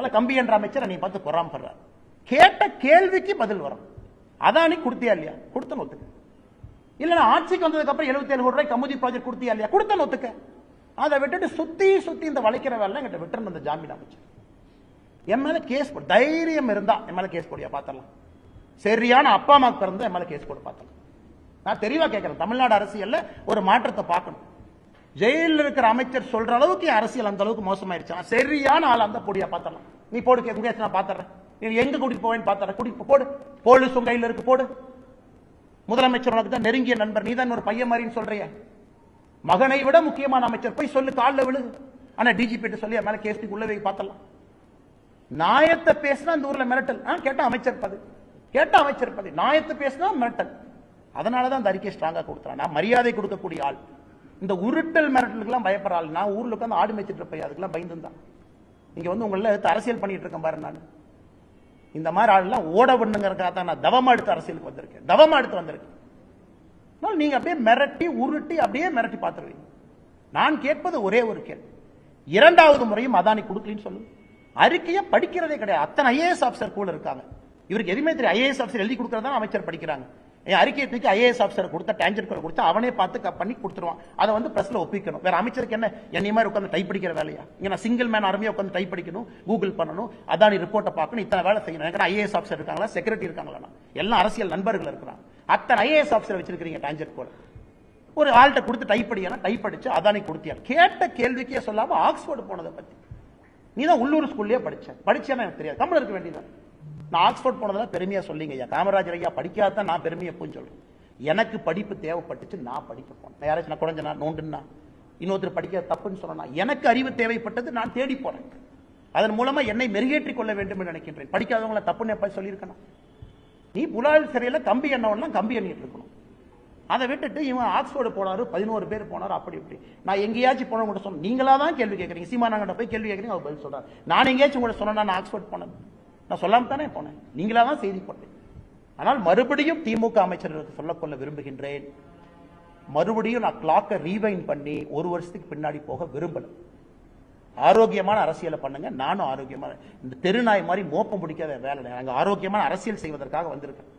அதனால கம்பி என்ற அமைச்சர் நீ பார்த்து பொறாமப்படுறார் கேட்ட கேள்விக்கு பதில் வரும். அதானி கொடுத்தியா இல்லையா? கொடுத்த ஒத்துக்க இல்லைன்னா ஆட்சிக்கு வந்ததுக்கு அப்புறம் எழுபத்தி ஏழு கோடி ரூபாய் கமுதி ப்ராஜெக்ட் கொடுத்தியா இல்லையா? கொடுத்த ஒத்துக்க அதை விட்டுட்டு சுத்தி சுத்தி இந்த வளைக்கிற வேலை எங்கிட்ட விட்டுருந்த அந்த ஜாமீன் அமைச்சர். என் மேல கேஸ் போடு தைரியம் இருந்தா என் மேல கேஸ் போடியா பார்த்தலாம் சரியான அப்பா அம்மாவுக்கு பிறந்து என் மேல கேஸ் போட்டு பார்த்தலாம் நான் தெளிவா கேட்கிறேன். தமிழ்நாடு அரசியல்ல ஒரு மாற்றத்தை பார்க்கணும். ஜெயிலில் இருக்கிற அமைச்சர் சொல்ற அளவுக்கு அரசியல் அந்த அளவுக்கு மோசமாயிருச்சு. சரியான ஆள் அந்த பொடியா பார்த்தலாம் நீ போடு கே நான் பாத்துறேன் நீ எங்க கூட்டிட்டு போவேன்னு பாத்துறேன் கூட்டிட்டு போடு. போலீஸ் உங்க கையில் இருக்கு போடு. முதலமைச்சர் உனக்கு தான் நெருங்கிய நண்பர். நீ தான் ஒரு பையன் மாதிரின்னு சொல்றிய. மகனை விட முக்கியமான அமைச்சர். போய் சொல்லு காலில் விழு. ஆனா டிஜிபி சொல்லி என் மேல கேஸ் உள்ளவே பார்த்தலாம் நாயத்தை பேசினா அந்த ஊர்ல மிரட்டல். ஆ, கேட்டா அமைச்சர் பதவி. கேட்டா அமைச்சர் பதவி. நாயத்தை பேசினா மிரட்டல். அதனாலதான் அந்த அறிக்கை ஸ்ட்ராங்கா கொடுத்துறான் நான் மரியாதை கொடுக்கக்கூடிய ஆள். இந்த உருட்டல் மிரட்டலுக்குலாம் பயப்படுறாள் நான் ஊரில் உட்காந்து ஆடு மேய்ச்சிட்டு இருப்பேன். அதுக்கெல்லாம் பயந்துருந்தான் இங்கே வந்து உங்களில் எடுத்து அரசியல் பண்ணிட்டு இருக்கேன் பாரு நான். இந்த மாதிரி ஆள்லாம் ஓட பண்ணுங்கிறக்காக தான் நான் தவமா எடுத்து அரசியலுக்கு வந்திருக்கேன். தவமா எடுத்து வந்திருக்கேன். அதனால நீங்கள் அப்படியே மிரட்டி உருட்டி அப்படியே மிரட்டி பார்த்துருவீங்க. நான் கேட்பது ஒரே ஒரு கேள்வி. இரண்டாவது முறையும் அதானி கொடுக்கலன்னு சொல்லுங்க அறிக்கையை படிக்கிறதே கிடையாது. அத்தனை ஐஏஎஸ் ஆஃபீஸர் கூட இருக்காங்க. இவருக்கு எதுவுமே தெரியும் ஐஏஎஸ் ஆஃபீஸர் எழுதி கொடுக்கறதா அமைச்சர் படிக்கிறாங்க. என் அறிக்கை தூக்கி ஐஏஎஸ் ஆஃபீஸர் கொடுத்த டேஞ்சர் கூட கொடுத்து அவனே பார்த்து பண்ணி கொடுத்துருவான். அதை வந்து பிரஸ்ல ஒப்பிக்கணும். வேற அமைச்சருக்கு என்ன? என்னைய மாதிரி உட்காந்து டைப் படிக்கிற வேலையா? இங்க நான் சிங்கிள் மேன் ஆர்மியா உட்காந்து டைப் படிக்கணும் கூகுள் பண்ணணும் அதானி ரிப்போர்ட்டை பார்க்கணும் இத்தனை வேலை செய்யணும். எனக்கு ஐஏஎஸ் ஆஃபீஸர் இருக்காங்களா? செக்ரட்டரி இருக்காங்களா? எல்லாம் அரசியல் நண்பர்கள் இருக்கிறாங்க. அத்தனை ஐஏஎஸ் ஆஃபீஸர் வச்சிருக்கிறீங்க டேஞ்சர் கூட ஒரு ஆள்கிட்ட கொடுத்து டைப் படிக்கனா டைப் அடிச்சு அதானி கொடுத்தியா? கேட்ட கேள்விக்கே சொல்லாம ஆக்ஸ்போர்டு போனதை பத்தி. நீ தான் உள்ளூர் ஸ்கூல்லயே படிச்ச. படிச்சேன்னா எனக்கு தெரியாது. தமிழ் இருக்க வேண்டியதான் நான் ஆக்ஸ்போர்ட் போனதெல்லாம் பெருமையா சொல்லிங்க. ஐயா காமராஜர் ஐயா படிக்காதான் நான் பெருமையை போய் சொல்றேன் எனக்கு படிப்பு தேவைப்பட்டுச்சு நான் படிக்க போனேன் நான் யாராச்சும் நான் குறைஞ்சனா நோண்டுன்னா இன்னொருத்தர் படிக்க தப்புன்னு சொன்னா எனக்கு அறிவு தேவைப்பட்டது நான் தேடி போறேன். அதன் மூலமா என்னை மெருகேற்றிக் கொள்ள வேண்டும் என்று நினைக்கின்றேன். படிக்காதவங்களை தப்புன்னு எப்ப சொல்லியிருக்கணும்? நீ புலால் சிறையில கம்பி எண்ணவெல்லாம் கம்பி எண்ணிட்டு இருக்கணும். அதை விட்டுட்டு இவன் ஆக்ஸ்போர்டு போனாரு பதினோரு பேர் போனாரு அப்படி இப்படி. நான் எங்கேயாச்சும் போன கூட சொன்னேன் நீங்களா தான் கேள்வி கேட்குறீங்க. சீமானாங்கிட்ட போய் கேள்வி கேட்குறீங்க அவர் பதில் சொல்றாரு. நான் எங்கேயாச்சும் கூட சொன்னா நான் ஆக்ஸ்போர்ட் போனேன் நான் சொல்லாம தானே போனேன். நீங்களா தான் செய்தி போட்டேன். ஆனால் மறுபடியும் திமுக அமைச்சர்களுக்கு சொல்லக்கொள்ள விரும்புகின்றேன். மறுபடியும் நான் கிளாக்கை ரீவைன் பண்ணி ஒரு வருஷத்துக்கு பின்னாடி போக விரும்பல. ஆரோக்கியமான அரசியலை பண்ணுங்க. நானும் ஆரோக்கியமான இந்த தெருநாய் மாதிரி மோப்பம் பிடிக்காத வேலை நாங்கள் ஆரோக்கியமான அரசியல் செய்வதற்காக வந்திருக்கேன்.